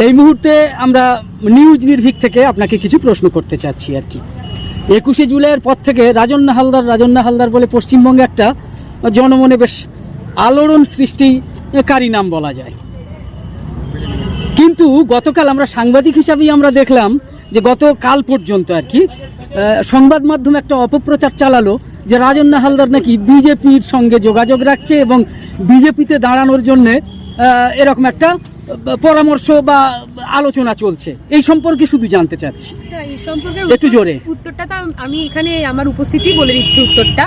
এই মুহূর্তে আমরা নিউজ নির্ভীক থেকে আপনাকে কিছু প্রশ্ন করতে চাচ্ছি আর কি। একুশে জুলাইয়ের পর থেকে রাজন্না হালদার রাজন্না হালদার বলে পশ্চিমবঙ্গে একটা জনমনে বেশ আলোড়ন সৃষ্টিকারী নাম বলা যায়। কিন্তু গতকাল আমরা সাংবাদিক হিসাবেই আমরা দেখলাম যে গতকাল পর্যন্ত আর কি সংবাদ মাধ্যম একটা অপপ্রচার চালালো যে রাজন্না হালদার নাকি বিজেপির সঙ্গে যোগাযোগ রাখছে এবং বিজেপিতে দাঁড়ানোর জন্যে এরকম একটা পরামর্শ বা আলোচনা চলছে। এই সম্পর্কে শুধু জানতে চাচ্ছি। একটু জোরে। উত্তরটা তো আমি এখানে আমার উপস্থিতি বলে দিচ্ছি উত্তরটা।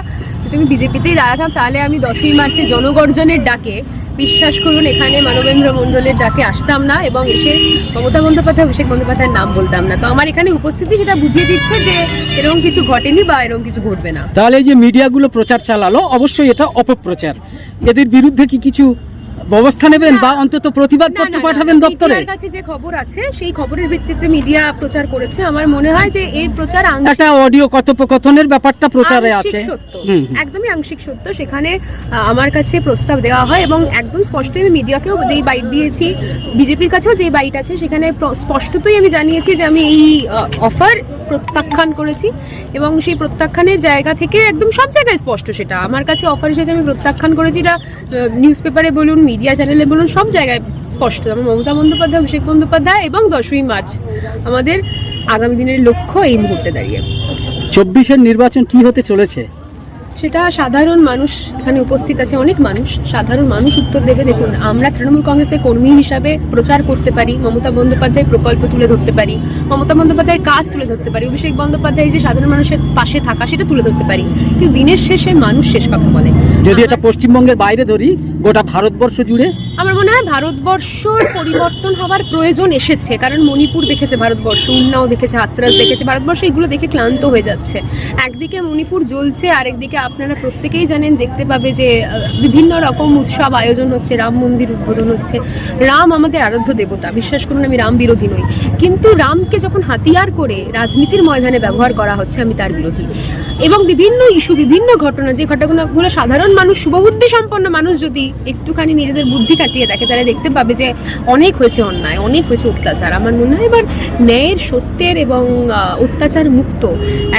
তুমি বিজেপিতেই দাঁড়াতাম তাহলে আমি দশই মার্চে জনগর্জনের ডাকে বিশ্বাস করুন এখানে মানবেন্দ্র মণ্ডলের ডাকে আসতাম না এবং এসে মমতা বন্দ্যোপাধ্যায় অভিষেক বন্দ্যোপাধ্যায়ের নাম বলতাম না। তো আমার এখানে উপস্থিতি সেটা বুঝিয়ে দিচ্ছে যে এরকম কিছু ঘটেনি বা এরকম কিছু ঘটবে না। তাহলে যে মিডিয়াগুলো প্রচার চালালো অবশ্যই এটা অপপ্রচার। এদের বিরুদ্ধে কি কিছু ব্যবস্থা নেবেন বা অন্তত প্রতিবাদ পত্র পাঠাবেন দপ্তরে? কাছে যে খবর আছে সেই খবরের ভিত্তিতে মিডিয়া প্রচার করেছে। আমার মনে হয় যে এই প্রচার একটা অডিও কথোপকথনের ব্যাপারটা প্রচারে আছে। একদমই আংশিক সত্য। সেখানে আমার কাছে প্রস্তাব দেওয়া হয় এবং একদম স্পষ্টই আমি মিডিয়াকেও যেই বাইট দিয়েছি বিজেপির কাছেও যেই বাইট আছে সেখানে স্পষ্টতই আমি জানিয়েছি যে আমি এই অফার প্রত্যাখ্যান করেছি এবং সেই প্রত্যাখ্যানের জায়গা থেকে একদম সব জায়গায় স্পষ্ট সেটা। আমার কাছে অফার এসেছে, আমি প্রত্যাখ্যান করেছি, এটা নিউজ পেপারে বলুন মিডিয়া চ্যানেলে বলুন, সব জায়গায় স্পষ্ট। আমার মমতা বন্দ্যোপাধ্যায়, অভিষেক বন্দ্যোপাধ্যায় এবং দশই মার্চ। আমাদের আগামী দিনের লক্ষ্য এই মুহূর্তে দাঁড়িয়ে। চব্বিশের নির্বাচন কি হতে চলেছে? সেটা সাধারণ মানুষ এখানে উপস্থিত আছে অনেক মানুষ সাধারণ মানুষ উত্তর দেবে। দেখুন আমরা তৃণমূল কংগ্রেসের কর্মী হিসাবে প্রচার করতে পারি মমতা বন্দ্যোপাধ্যায় প্রকল্প তুলে ধরতে পারি মমতা বন্দ্যোপাধ্যায়ের কাজ তুলে ধরতে পারি অভিষেক বন্দ্যোপাধ্যায় যে সাধারণ মানুষের পাশে থাকা সেটা তুলে ধরতে পারি। কিন্তু দিনের শেষে মানুষ শেষ কথা বলে। যদি এটা পশ্চিমবঙ্গের বাইরে ধরি গোটা ভারতবর্ষ জুড়ে আমার মনে হয় ভারতবর্ষর পরিবর্তন হওয়ার প্রয়োজন এসেছে, কারণ মণিপুর দেখেছে ভারতবর্ষ, উন্নাও দেখেছে, হাতরাস দেখেছে, ভারতবর্ষ এগুলো দেখে ক্লান্ত হয়ে যাচ্ছে। একদিকে মণিপুর জ্বলছে, আরেকদিকে আপনারা প্রত্যেকেই জানেন, দেখতে পাবে যে বিভিন্ন রকম উৎসব আয়োজন হচ্ছে, রাম মন্দির উদ্বোধন হচ্ছে। রাম আমাদের আরাধ্য দেবতা, বিশ্বাস করুন আমি রাম বিরোধী নই। কিন্তু রামকে যখন হাতিয়ার করে রাজনীতির ময়দানে ব্যবহার করা হচ্ছে, আমি তার বিরোধী। এবং বিভিন্ন ইস্যু, বিভিন্ন ঘটনা, যে ঘটনাগুলো সাধারণ মানুষ, শুভবুদ্ধি সম্পন্ন মানুষ যদি একটুখানি নিজেদের বুদ্ধি কাটিয়ে দেখে, তারা দেখতে পাবে যে অনেক হয়েছে অন্যায়, অনেক হয়েছে অত্যাচার। আমার মনে হয় এবার ন্যায়ের, সত্যের এবং অত্যাচার মুক্ত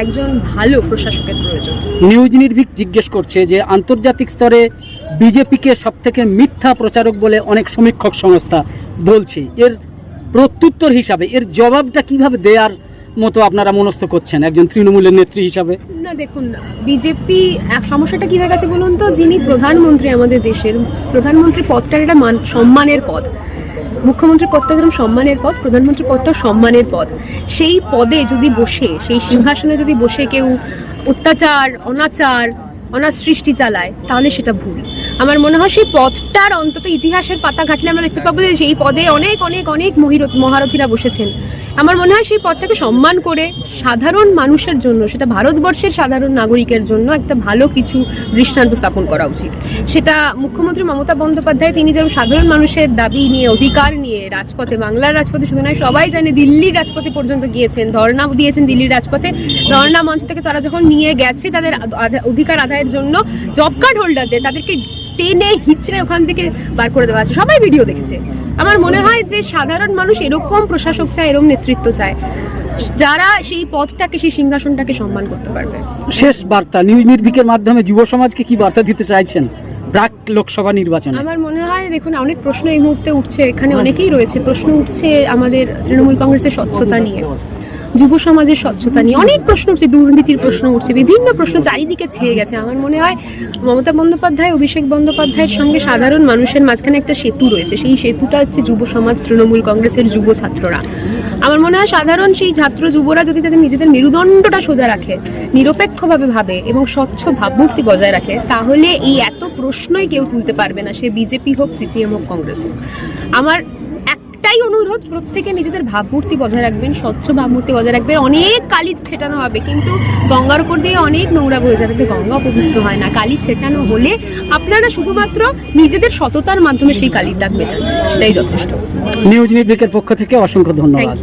একজন ভালো প্রশাসকের প্রয়োজন। নিউজ নির্ভীক জিজ্ঞেস করছে যে আন্তর্জাতিক স্তরে বিজেপিকে সব থেকে মিথ্যা প্রচারক বলে অনেক সমীক্ষক সংস্থা বলছে। এর প্রত্যুত্তর হিসাবে এর জবাবটা কীভাবে দেওয়ার মতো আপনারা মনস্থ করছেন একজন তৃণমূলের নেত্রী হিসাবে? না, দেখুন, বিজেপি এক সমস্যাটা কি হয়ে গেছে বলুন তো? যিনি প্রধানমন্ত্রী আমাদের দেশের, প্রধানমন্ত্রী পদটার মান, সম্মানের পদ। মুখ্যমন্ত্রী পদটা যেরকম সম্মানের পদ, প্রধানমন্ত্রী পদটাও সম্মানের পদ। সেই পদে যদি বসে, সেই সিংহাসনে যদি বসে কেউ অত্যাচার, অনাচার অনার সৃষ্টি চালায়, তাহলে সেটা ভুল। আমার মনে হয় সেই পথটার অন্তত ইতিহাসের পাতা ঘাটলে আমরা দেখতে পাবো যে সেই পদে অনেক অনেক অনেক মহির- মহারথীরা বসেছেন। আমার মনে হয় সেই পথটাকে সম্মান করে সাধারণ মানুষের জন্য, সেটা ভারতবর্ষের সাধারণ নাগরিকের জন্য একটা ভালো কিছু দৃষ্টান্ত স্থাপন করা উচিত। সেটা মুখ্যমন্ত্রী মমতা বন্দ্যোপাধ্যায়, তিনি যেমন সাধারণ মানুষের দাবি নিয়ে, অধিকার নিয়ে রাজপথে, বাংলার রাজপথে, শুধু নয়, সবাই জানে দিল্লির রাজপথে পর্যন্ত গিয়েছেন, ধর্ণা দিয়েছেন দিল্লির রাজপথে। ধর্ণা মঞ্চ থেকে তারা যখন নিয়ে গেছে তাদের অধিকার আদায়ের জন্য জব কার্ড হোল্ডারদের, তাদেরকে টেনে হিচড়ে ওখান থেকে বার করে দেওয়া আছে। সবাই ভিডিও দেখেছে। আমার মনে হয় যে সাধারণ মানুষ এরকম প্রশাসক চায় এরকম নেতৃত্ব চায় যারা সেই পথটাকে সেই সিংহাসনটাকে সম্মান করতে পারবে। শেষ বার্তা নিউজ নির্ভীকের মাধ্যমে যুব সমাজকে কি বার্তা দিতে চাইছেন লোকসভা নির্বাচনে? আমার মনে হয় দেখুন অনেক প্রশ্ন এই মুহূর্তে উঠছে এখানে অনেকেই রয়েছে। প্রশ্ন উঠছে আমাদের তৃণমূল কংগ্রেসের স্বচ্ছতা নিয়ে। যুব সমাজের স্বচ্ছতা নিয়ে অনেক প্রশ্ন উঠছে, দুর্নীতির প্রশ্ন উঠছে, বিভিন্ন প্রশ্ন চারিদিকে ছেয়ে গেছে। আমার মনে হয় মমতা বন্দ্যোপাধ্যায়, অভিষেক বন্দ্যোপাধ্যায়ের সঙ্গে সাধারণ মানুষের মাঝখানে একটা সেতু রয়েছে। সেই সেতুটা হচ্ছে যুব সমাজ, তৃণমূল কংগ্রেসের যুব ছাত্ররা। আমার মনে হয় সাধারণ সেই ছাত্র যুবরা যদি তাদের নিজেদের মেরুদণ্ডটা সোজা রাখে, নিরপেক্ষভাবে ভাবে এবং স্বচ্ছ ভাবমূর্তি বজায় রাখে, তাহলে এই এত প্রশ্নই কেউ তুলতে পারবে না, সে বিজেপি হোক, সিপিএম হোক, কংগ্রেস হোক। আমার প্রত্যেকে নিজেদের ভাবমূর্তি বজায় রাখবেন স্বচ্ছ ভাবমূর্তি বজায় রাখবেন। অনেক কালি ছেটানো হবে কিন্তু গঙ্গার উপর দিয়ে অনেক নোংরা বয়ে যাবে। গঙ্গা পবিত্র হয় না কালি ছেটানো হলে আপনারা শুধুমাত্র নিজেদের সততার মাধ্যমে সেই কালির দাগ মেটান সেটাই যথেষ্ট। নিউজ নিউজের পক্ষ থেকে অসংখ্য ধন্যবাদ।